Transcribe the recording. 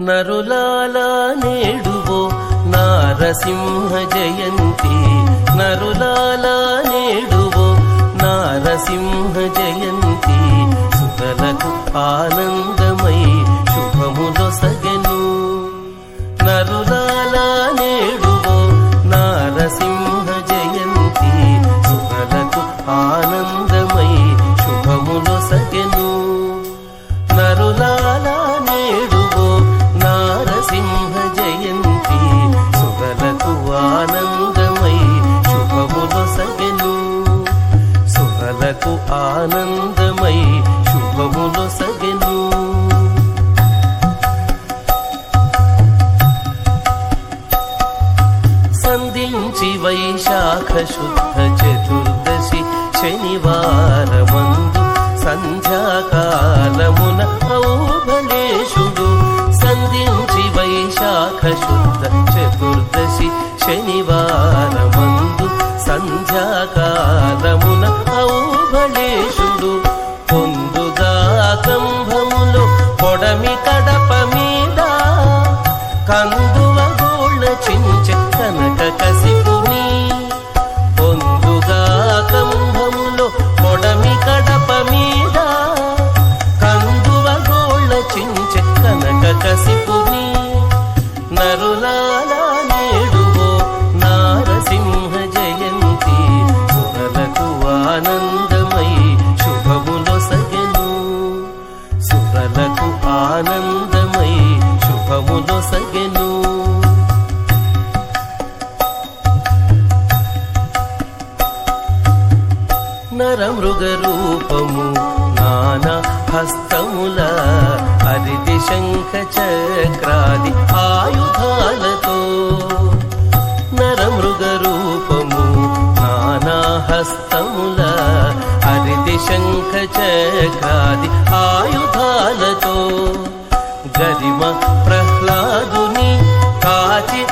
నరులాలా నేడువో నారసింహ జయంతి. నరులాలా నేడువో నారసింహ జయంతి. సుతలకు ఆనందమై శుభములొసగెను నరులాలా నేడు సుగలకు ఆనందమై శుభములు శుభములొసగెను సంధించి వైశాఖ శుద్ధ చతుర్దశి శనివారమందు సంధ్యాకాలమున ఔబలేశుడు సంధించి వైశాఖ శుద్ధ చతుర్దశి శనివారమందు సంధ్యాకాలము నరులాలా నేడువో నారసింహ జయంతి. సురలకు ఆనందమై శుభములొసగెను సురలకు ఆనందమై శుభములొసగెను నరమృగ రూపము నానా హస్తముల హరిది శంఖ చక్రాది ఆయు శంఖ చక్రాది ఆయుధాలతో గరిమ ప్రహ్లాదుని కాచి